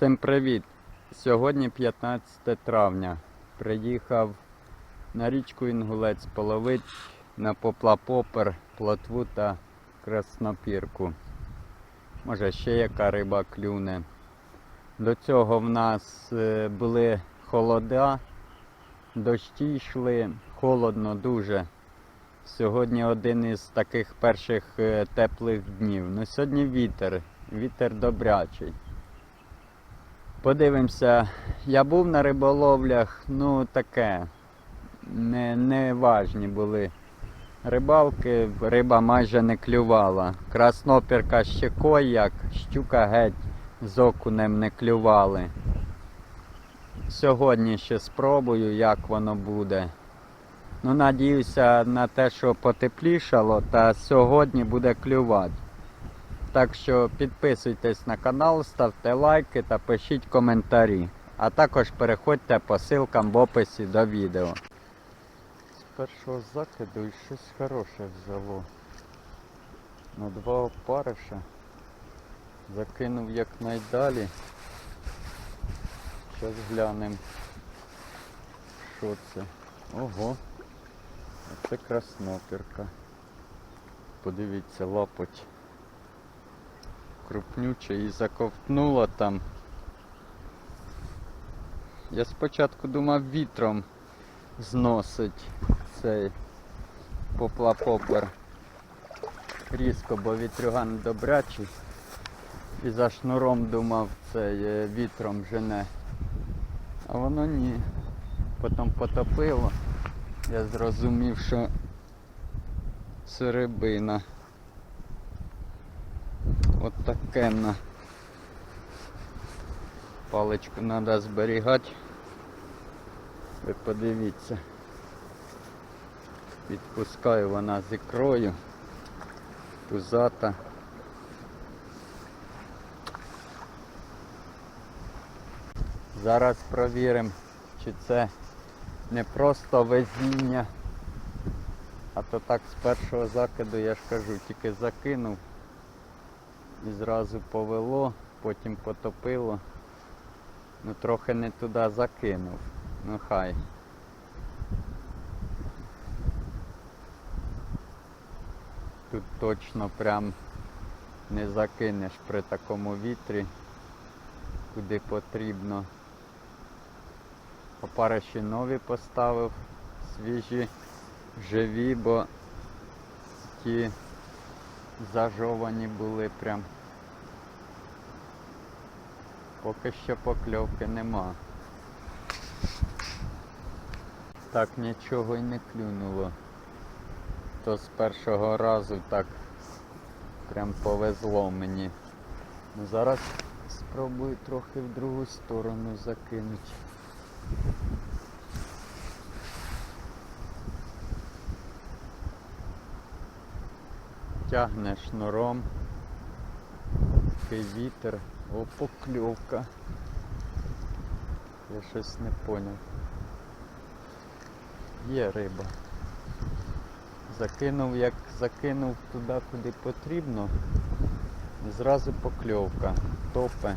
Всім привіт! Сьогодні 15 травня. Приїхав на річку Інгулець половить на попла-попер, плотву та краснопірку. Може ще яка риба клюне. До цього в нас е, були холода, дощі йшли, холодно дуже. Сьогодні один із таких перших е, теплих днів. Ну сьогодні вітер, вітер добрячий. Подивимося, я був на риболовлях, ну таке, не, не важні були рибалки, риба майже не клювала. Краснопірка ще як, щука геть з окунем не клювали. Сьогодні ще спробую, як воно буде. Ну, надіюся на те, що потеплішало, та сьогодні буде клювати. Так що підписуйтесь на канал, ставте лайки та пишіть коментарі. А також переходьте по ссылкам в описі до відео. З першого закиду і щось хороше взяло. На два опариша. Закинув якнайдалі. Зараз глянемо. Що це? Ого. Це краснопірка. Подивіться, лапоть крупнюче і заковтнуло там. Я спочатку думав вітром зносить цей поплапопер різко, бо вітрюган добрячий. І за шнуром думав цей вітром жене. А воно ні. Потім потопило. Я зрозумів, що це рибина. От таке на паличку треба зберігати. Ви подивіться. Відпускаю вона з ікрою. Пузата. Зараз провіримо, чи це не просто везіння, а то так з першого закиду, я ж кажу, тільки закинув і зразу повело, потім потопило. Ну трохи не туди закинув. Ну хай. Тут точно прям не закинеш при такому вітрі, куди потрібно. Опариші нові поставив, свіжі, живі, бо ті зажовані були прям. Поки що покльовки нема. Так нічого й не клюнуло. То з першого разу так прям повезло мені. Ну, зараз спробую трохи в другу сторону закинути. Тягне шнуром. Такий вітер. О, покльовка. Я щось не поняв. Є риба. Закинув, як закинув туди, куди потрібно. Зразу покльовка. Топе.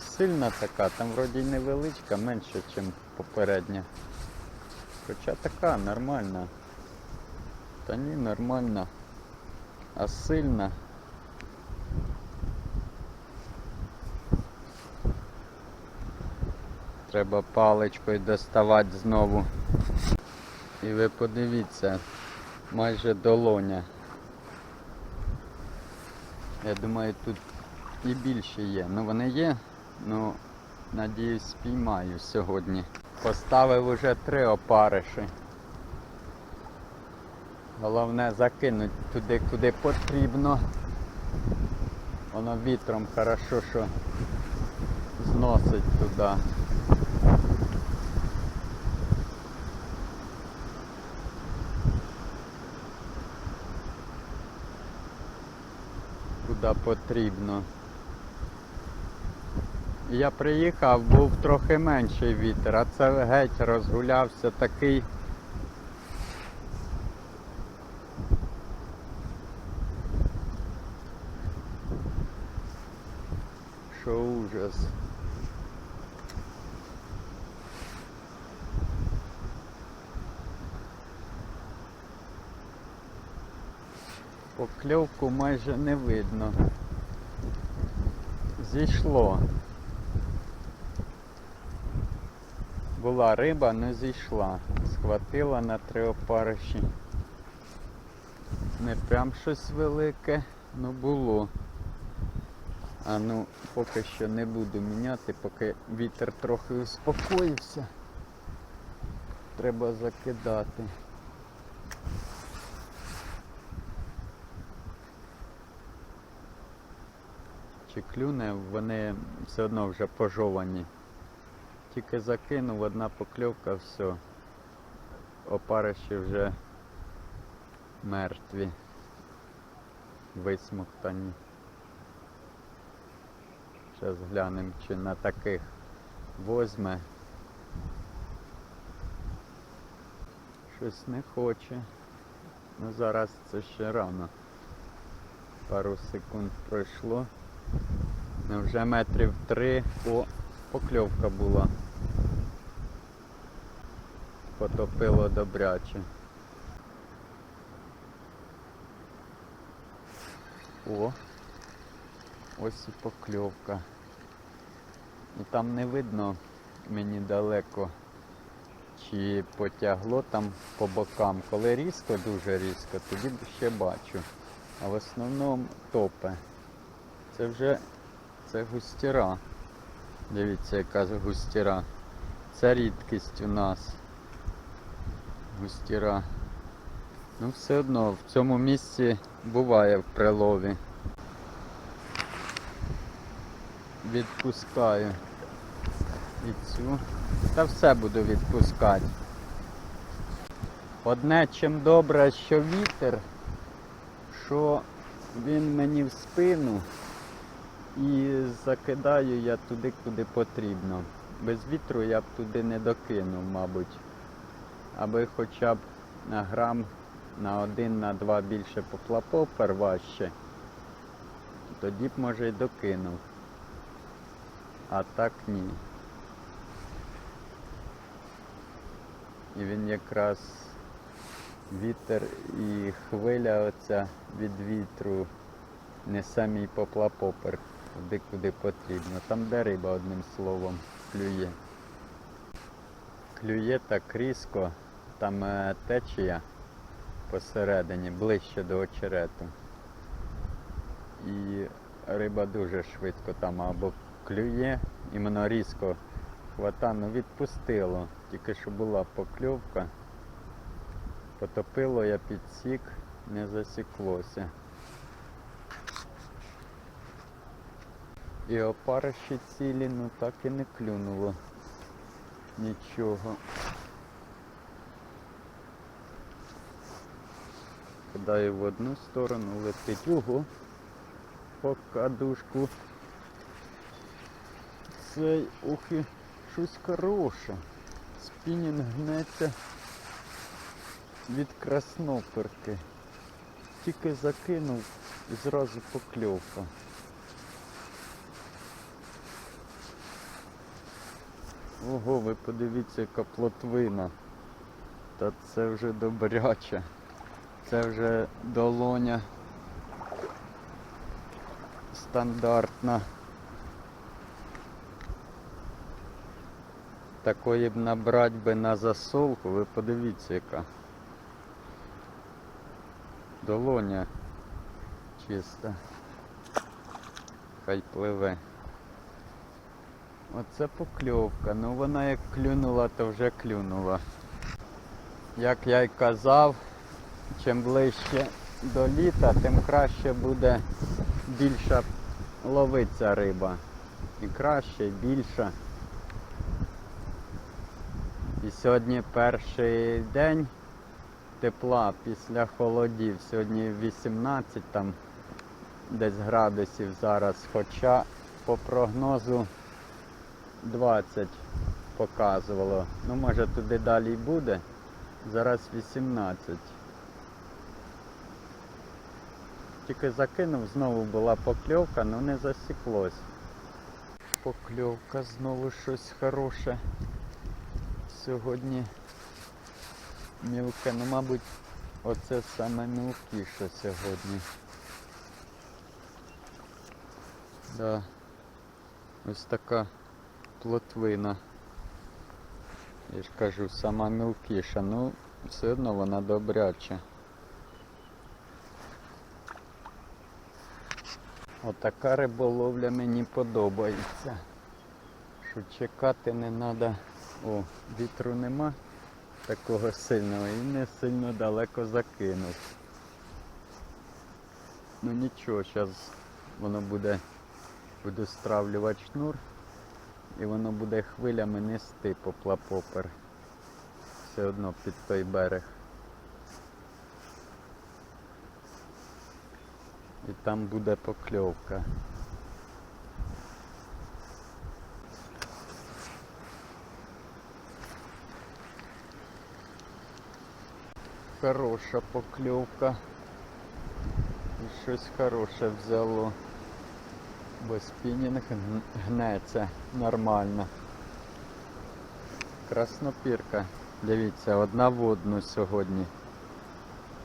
Сильна така, там вроді невеличка, менше, ніж попередня. Хоча така нормальна. Та ні, нормальна. А сильна. Треба паличкою доставати знову. І ви подивіться, майже долоня. Я думаю, тут і більше є. Ну вони є, ну надіюсь спіймаю сьогодні. Поставив уже три опариші. Головне закинути туди, куди потрібно. Воно вітром хорошо, що зносить туди. Куди потрібно. Я приїхав, був трохи менший вітер, а це геть розгулявся такий. Що ужас. Покльовку майже не видно. Зійшло. Була риба, не зійшла. Схватила на три опариші. Не прям щось велике, ну було. А ну, поки що не буду міняти, поки вітер трохи успокоївся. Треба закидати. Чи клюне, вони все одно вже пожовані. Тільки закинув, одна покльовка, все. Опариші вже мертві. Висмоктані. Зараз глянемо, чи на таких возьме. Щось не хоче. Ну зараз це ще рано. Пару секунд пройшло. Вже метрів три. О, покльовка була. Потопило добряче. О, ось і покльовка. І там не видно мені далеко, чи потягло там по бокам. Коли різко, дуже різко, тоді ще бачу. А в основному топе. Це вже це густіра. Дивіться, яка густіра. Це рідкість у нас. Густіра. Ну все одно в цьому місці буває в прилові. Відпускаю і цю. Та все буду відпускати. Одне чим добре, що вітер, що він мені в спину і закидаю я туди, куди потрібно. Без вітру я б туди не докинув, мабуть. Аби хоча б на грам на один, на два більше поплапопер важче, тоді б може й докинув. А так ні. І він якраз вітер і хвиля оця від вітру несе мій поплапопер туди, куди потрібно. Там де риба, одним словом, клює. Клює так різко, там е, течія посередині, ближче до очерету. І риба дуже швидко там або клює, іменно різко хвата, ну відпустило. Тільки що була покльовка. Потопило я підсік, не засіклося. І опариші цілі, ну так і не клюнуло нічого. Кидаю в одну сторону, летить ого, по кадушку. Цей, ух і щось хороше. Спінінг гнеться від красноперки. Тільки закинув і зразу покльовка. Ого, ви подивіться, яка плотвина. Та це вже добряче. Це вже долоня стандартна. Такої б набрати би на засолку, ви подивіться яка. Долоня чиста. Хай пливе. Оце покльовка. Ну вона як клюнула, то вже клюнула. Як я й казав, чим ближче до літа, тим краще буде більша ловиться риба. І краще, і більша. І сьогодні перший день тепла після холодів. Сьогодні 18 там десь градусів зараз, хоча по прогнозу 20 показувало. Ну може туди далі й буде. Зараз 18. Тільки закинув, знову була покльовка, але не засіклось. Покльовка знову щось хороше. Сьогодні мілке, ну мабуть оце саме мілкіше сьогодні. Да. Ось така плотвина. Я ж кажу, сама мілкіша, ну все одно вона добряча. Отака риболовля мені подобається. Що чекати не треба. О, вітру нема такого сильного і не сильно далеко закинув. Ну нічого, зараз воно буде, буду стравлювати шнур і воно буде хвилями нести попла-попер. Все одно під той берег. І там буде покльовка. Хороша покльовка. І щось хороше взяло. Бо спінінг гнеться нормально. Краснопірка. Дивіться, одна в одну сьогодні.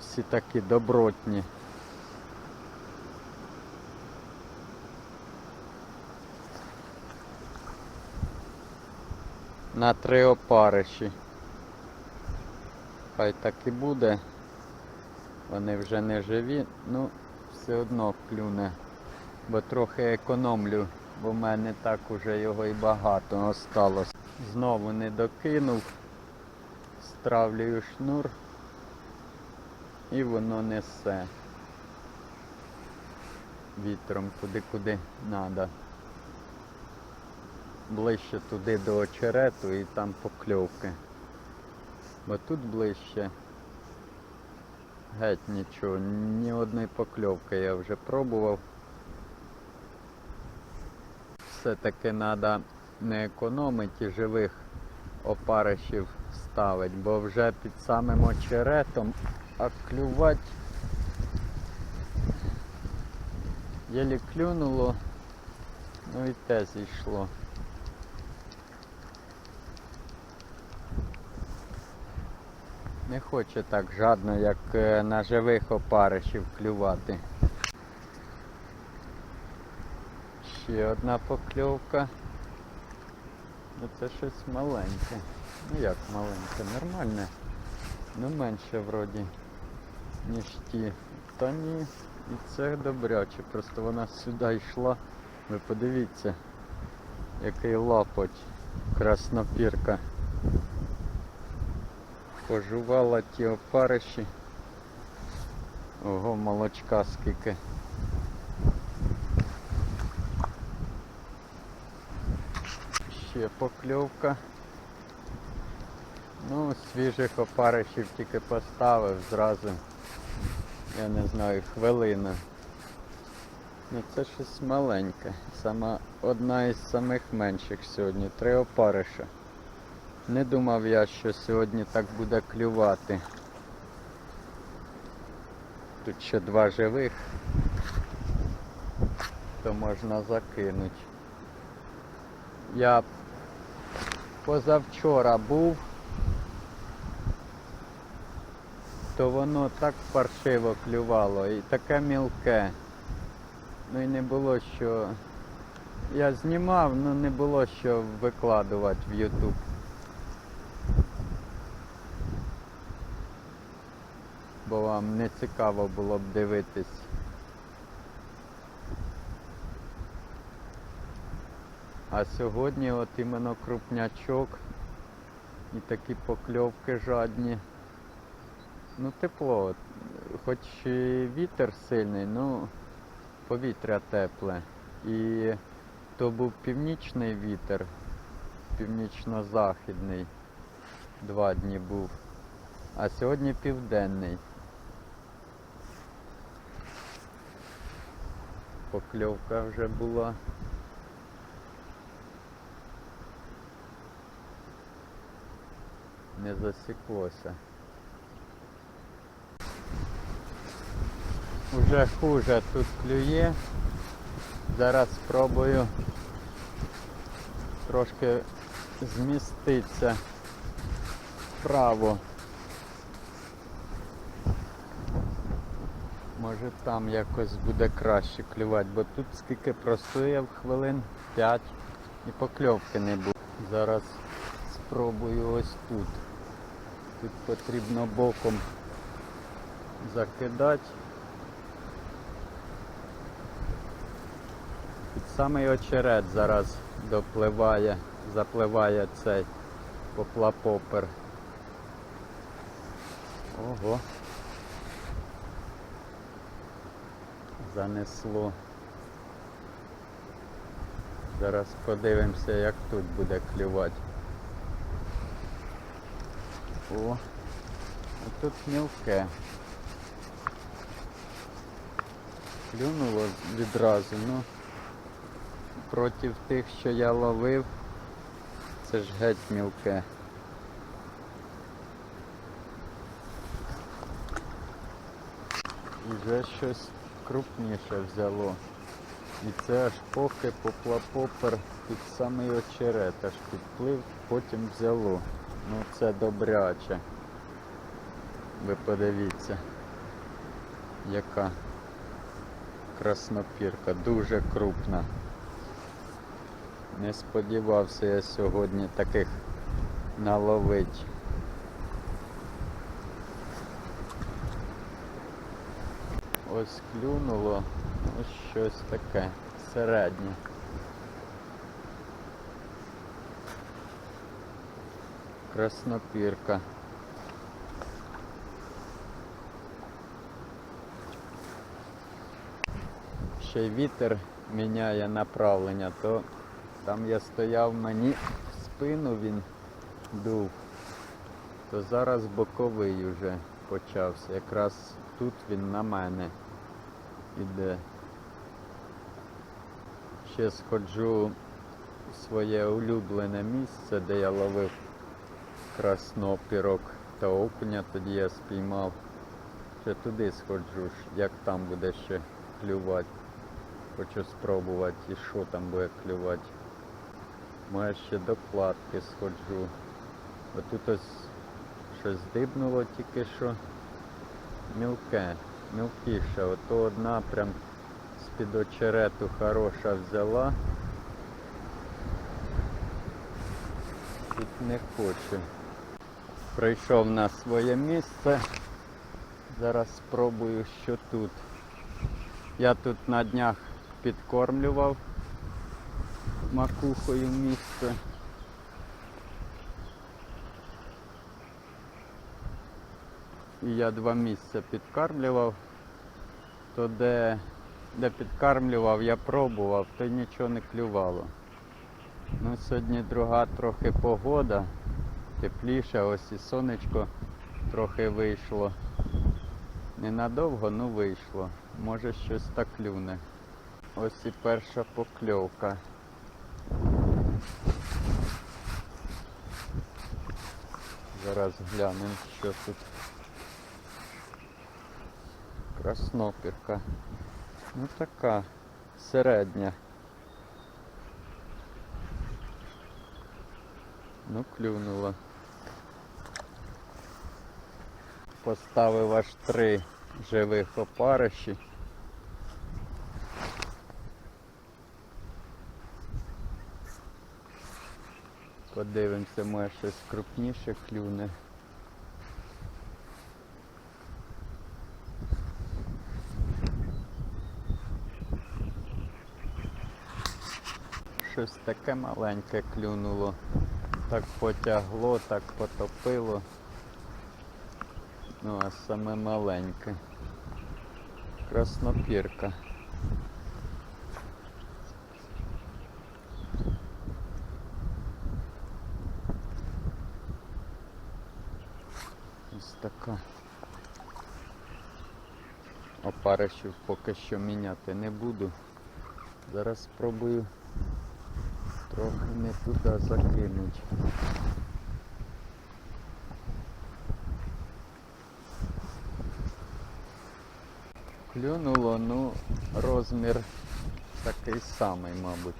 Всі такі добротні. На три опариші. Хай так і буде. Вони вже не живі, ну все одно клюне. Бо трохи економлю, бо в мене так уже його і багато осталось. Знову не докинув, стравлюю шнур і воно несе вітром туди, куди треба. Ближче туди до очерету і там покльовки. Бо тут ближче геть нічого, ні одної покльовки я вже пробував. Все-таки треба не економити живих опаришів ставити, бо вже під самим очеретом, а клювати єлі клюнуло, ну і те зійшло. Не хоче так жадно, як е, на живих опаришів клювати. Ще одна покльовка. Ну це щось маленьке. Ну як маленьке, нормальне. Ну менше вроді, ніж ті. Та ні, і це добряче. Просто вона сюди йшла. Ви подивіться, який лапоть краснопірка. Пожувала ті опариші. Ого, молочка скільки. Ще покльовка. Ну, свіжих опаришів тільки поставив зразу. Я не знаю, хвилина. Ну це щось маленьке. Сама одна із самих менших сьогодні. Три опариша. Не думав я, що сьогодні так буде клювати. Тут ще два живих, то можна закинути. Я позавчора був, то воно так паршиво клювало і таке мілке. Ну і не було що. Я знімав, але не було що викладувати в YouTube. бо вам не цікаво було б дивитись. А сьогодні от іменно крупнячок і такі покльовки жадні. Ну тепло, хоч і вітер сильний, ну повітря тепле. І то був північний вітер, північно-західний. Два дні був. А сьогодні південний. Покльовка вже була. Не засіклося. Уже хуже тут клює. Зараз спробую трошки зміститися вправо. Може там якось буде краще клювати, бо тут скільки простояв хвилин 5 і покльовки не буде. Зараз спробую ось тут. Тут потрібно боком закидати. Під самий очерет зараз допливає, запливає цей поплапопер. Ого. Занесло. Зараз подивимося, як тут буде клювати. О, а тут мілке. Клюнуло відразу, ну проти тих, що я ловив, це ж геть мілке. І вже щось крупніше взяло. І це аж поки поплапопер під самий очерет, аж підплив, потім взяло. Ну це добряче. Ви подивіться, яка краснопірка, дуже крупна. Не сподівався я сьогодні таких наловить. Ось клюнуло, ось щось таке середнє. Краснопірка. Ще й вітер міняє направлення, то там я стояв мені в спину він дув, то зараз боковий вже почався. Якраз тут він на мене іде. Ще сходжу в своє улюблене місце, де я ловив краснопірок та окуня, тоді я спіймав. Ще туди сходжу, як там буде ще клювати. Хочу спробувати і що там буде клювати. Може ще до кладки сходжу. Бо тут ось щось дибнуло тільки що. Мілке, мілкіше. Ото одна прям з-під очерету хороша взяла. Тут не хоче. Прийшов на своє місце. Зараз спробую, що тут. Я тут на днях підкормлював макухою місце. І я два місця підкармлював, то де, де підкармлював, я пробував, то нічого не клювало. Ну, сьогодні друга трохи погода, тепліше, ось і сонечко трохи вийшло. Ненадовго, ну вийшло. Може щось так клюне. Ось і перша покльовка. Зараз глянемо, що тут. Краснопірка. Ну така середня. Ну, клюнула. Поставив аж три живих опариші. Подивимося, може щось крупніше клюне. Щось таке маленьке клюнуло. Так потягло, так потопило. Ну, а саме маленьке. Краснопірка. Ось така. Опаришів поки що міняти не буду. Зараз спробую трохи не туди закинуть. Клюнуло, ну, розмір такий самий, мабуть.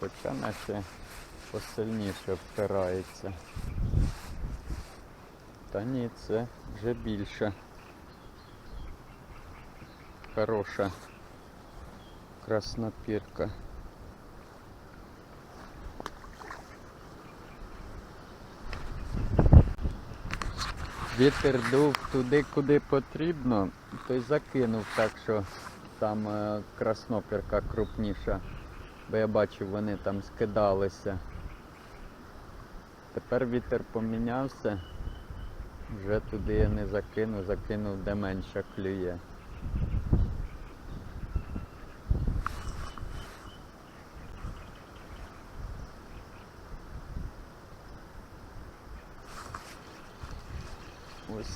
Хоча наче посильніше впирається. Та ні, це вже більше. хороша краснопірка. Вітер дув туди, куди потрібно, то й закинув так, що там е, краснопірка крупніша. Бо я бачив, вони там скидалися. Тепер вітер помінявся. Вже туди я не закину, закинув де менше клює.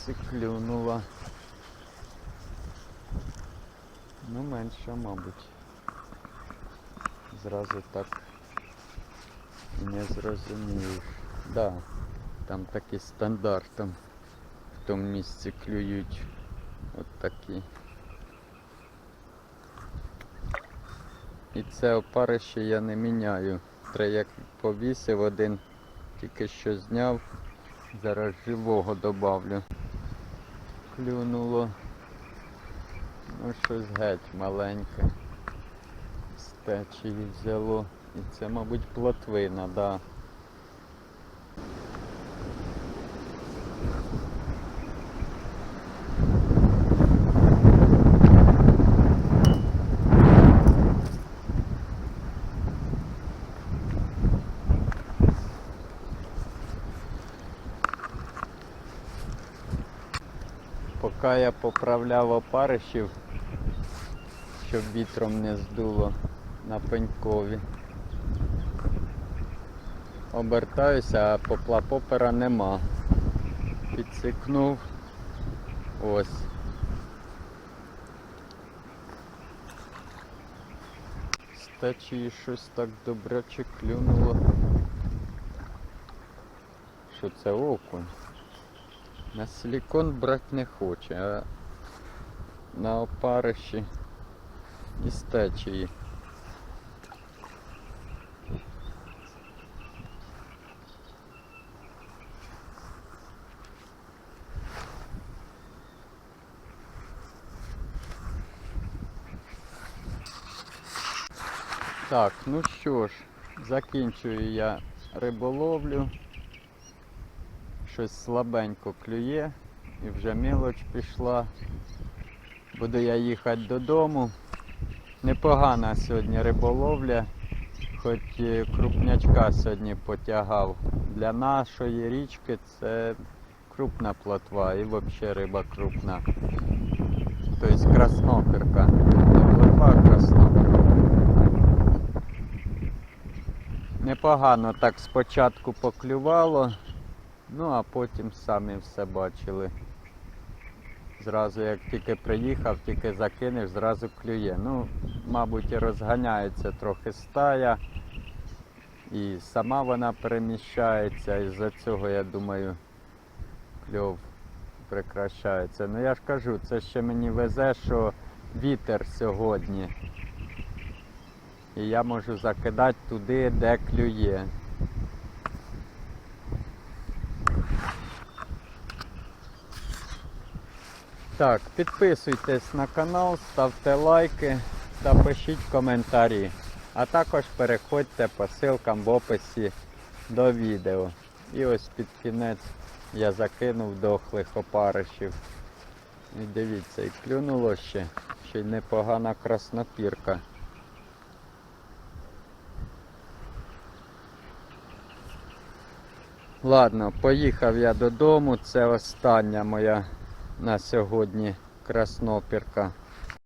І клюнула. Ну, менше, мабуть. Зразу так не зрозумієш. Да, там такі стандартом в тому місці клюють. От такі. І це опарище я не міняю. Треба як повісив один, тільки що зняв. Зараз живого добавлю. Клюнуло. Ну щось геть маленьке. З течії взяло. І це, мабуть, плотвина, да. Поки я поправляв опаришів, щоб вітром не здуло на пенькові. Обертаюся, а поплапопера нема. Підсикнув. Ось. З течії щось так добряче клюнуло. Що це окунь? На силікон брати не хоче, а на опариші із течії. Так, ну що ж, закінчую я риболовлю. Щось слабенько клює і вже мілоч пішла. Буду я їхати додому. Непогана сьогодні риболовля, хоч крупнячка сьогодні потягав. Для нашої річки це крупна плотва і взагалі риба крупна. Тобто красноперка. Не плотва, а красноперка. Непогано так спочатку поклювало, ну а потім самі все бачили. Зразу як тільки приїхав, тільки закинеш, зразу клює. Ну, мабуть, розганяється трохи стая. І сама вона переміщається, і за цього, я думаю, кльов прекращається. Ну я ж кажу, це ще мені везе, що вітер сьогодні. І я можу закидати туди, де клює. Так, підписуйтесь на канал, ставте лайки та пишіть коментарі. А також переходьте по ссылкам в описі до відео. І ось під кінець я закинув дохлих опаришів. І дивіться, і клюнуло ще, ще й непогана краснопірка. Ладно, поїхав я додому. Це остання моя на сьогодні краснопірка.